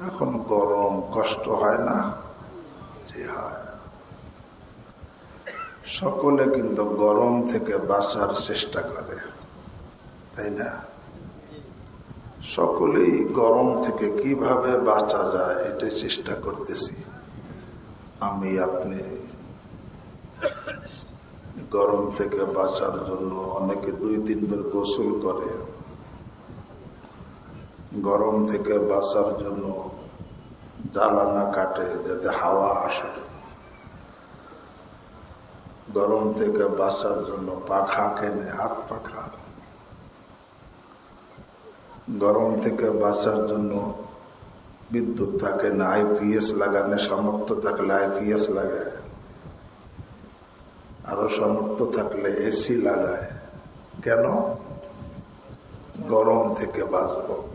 এখন গরম, কষ্ট হয় না? সকলে কিন্তু গরম থেকে বাঁচার চেষ্টা করে, তাই না? সকলেই গরম থেকে কীভাবে বাঁচা যায় এটা চেষ্টা করতেছি। আমি, আপনি গরম থেকে বাঁচার জন্য অনেকে দুই তিনবার গোসল করে। গরম থেকে বাঁচার জন্য জ্বালানা কাটে যাতে হাওয়া আসে। গরম থেকে বাঁচার জন্য পাখা কেনে, হাত পাখা। গরম থেকে বাঁচার জন্য বিদ্যুৎ থাকে না আইপিএস লাগানোর সামর্থ্য থাকলে আইপিএস লাগায়। আরও সামর্থ্য থাকলে এসি লাগায়। কেন? গরম থেকে বাঁচব।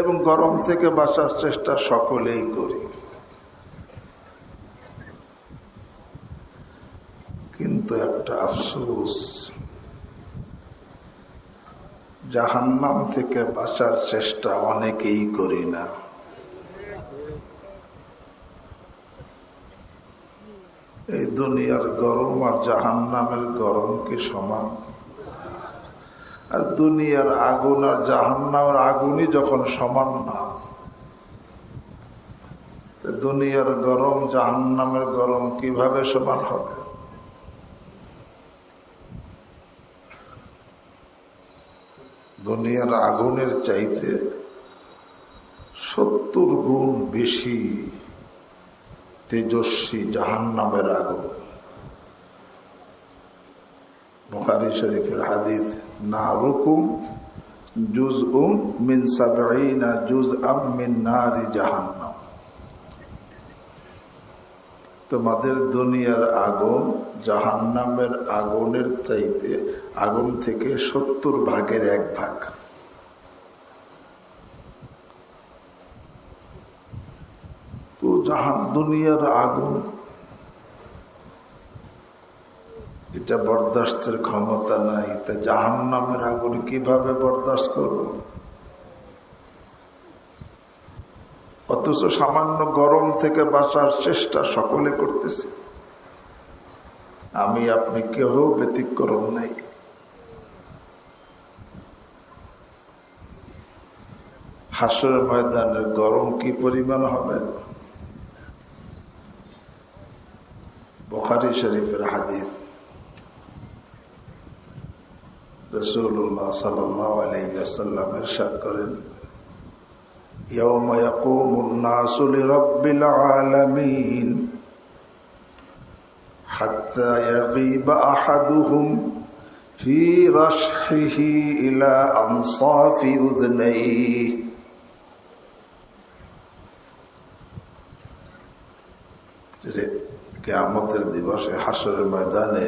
এবং গরম থেকে বাঁচার চেষ্টা সকলেই করি। কিন্তু একটা আফসোস, জাহান্নাম থেকে বাঁচার চেষ্টা অনেকেই করি না। এই দুনিয়ার গরম আর জাহান্নামের গরম কি সমান? আর দুনিয়ার আগুন আর জাহান্নামের আগুনই যখন সমান না দুনিয়ার গরম জাহান্নামের গরম কীভাবে সমান হবে? দুনিয়ার আগুনের চাইতে সত্তর গুণ বেশি তেজস্বী জাহান্নামের আগুন বখারি শরীফের হাদিস না রুকুম জুজ উম মিন সাবঈনা জুজ আম মিন নারি জাহান্নাম। তোমাদের দুনিয়ার আগুন জাহান্নামের আগুনের চাইতে আগুন থেকে সত্তর ভাগের এক ভাগ। তো জাহান, দুনিয়ার আগুন এটা বরদাস্তের ক্ষমতা নাই। তা জাহান নামের আগুন কীভাবে বরদাস্ত করব? অথচ সামান্য গরম থেকে বাঁচার চেষ্টা সকলে করতেছে। আমি আপনি কেউ ব্যতিক্রম নেই। হাসর ময়দানে গরম কি পরিমাণ হবে? বখারি শরীফের হাদিস। রসুল্লাহ সাল্লাম এরশাদ করেন يوم يقوم الناس لرب العالمين حتى يغيب أحدهم في رشحه إلى أنصاف أذنيه কেয়ামতের দিবসে হাসরের ময়দানে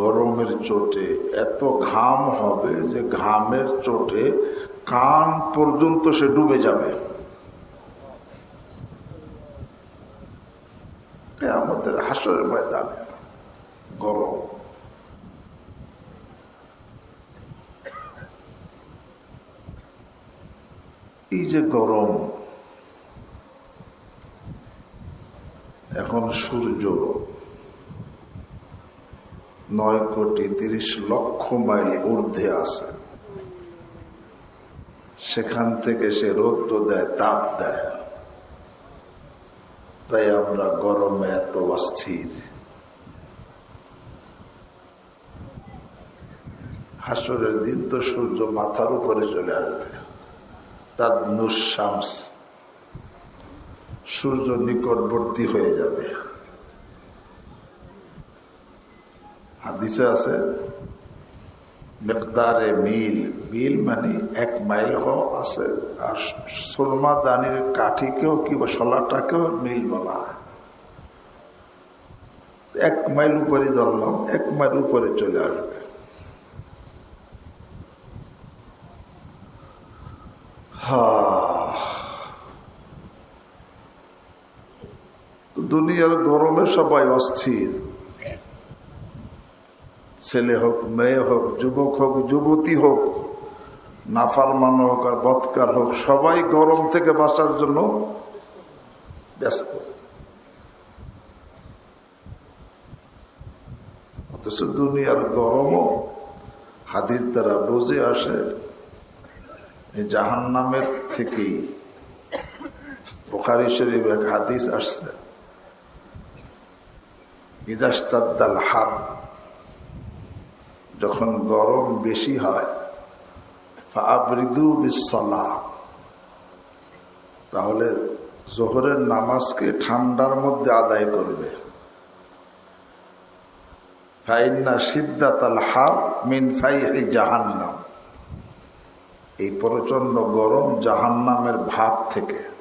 গরমের চোটে, এত ঘাম হবে যে ঘামের চোটে কান পর্যন্ত সে ডুবে যাবে। আমাদের হাসরের ময়দানে গরম। এই যে গরম, এখন সূর্য নয় কোটি তিরিশ লক্ষ মাইল ঊর্ধ্বে আছে। সেখান থেকে সে রৌদ্র দেয়, তাপ দেয়। তাই আমরা গরমে এত অস্থির। হাসরের দিন তো সূর্য মাথার উপরে চলে আসবে। তার নুসামস সূর্য নিকটবর্তী হয়ে যাবে। হাদিসে আছে, মেকদারে মিল। মিল মানে এক মাইল হ আছে। আর সুরমা দানির কাঠিকেও কি শলাটাকেও মিল বলা এক মাইল উপরে ধরলাম, এক মাইল উপরে চলে আসবে। হা। দুনিয়ার গরমে সবাই অস্থির। ছেলে হোক, মেয়ে হোক, যুবক হোক, যুবতী হোক, নাফারমান হোক আর বৎকার হোক, সবাই গরম থেকে বাঁচার জন্য ব্যস্ত। অথচ দুনিয়ার গরমও হাদিস দ্বারা বুঝে আসে জাহান নামের থেকেই। বোখারি শরীফ এক হাদিস আসছে ইজাস্তাদ্দাল হার যখন গরম বেশি হয় আবৃদু বিশ্বলা তাহলে জোহরের নামাজকে ঠান্ডার মধ্যে আদায় করবে। ফাইন্না হার মিন ফাই জাহান্নাম। এই প্রচণ্ড গরম জাহান্নামের ভাব থেকে।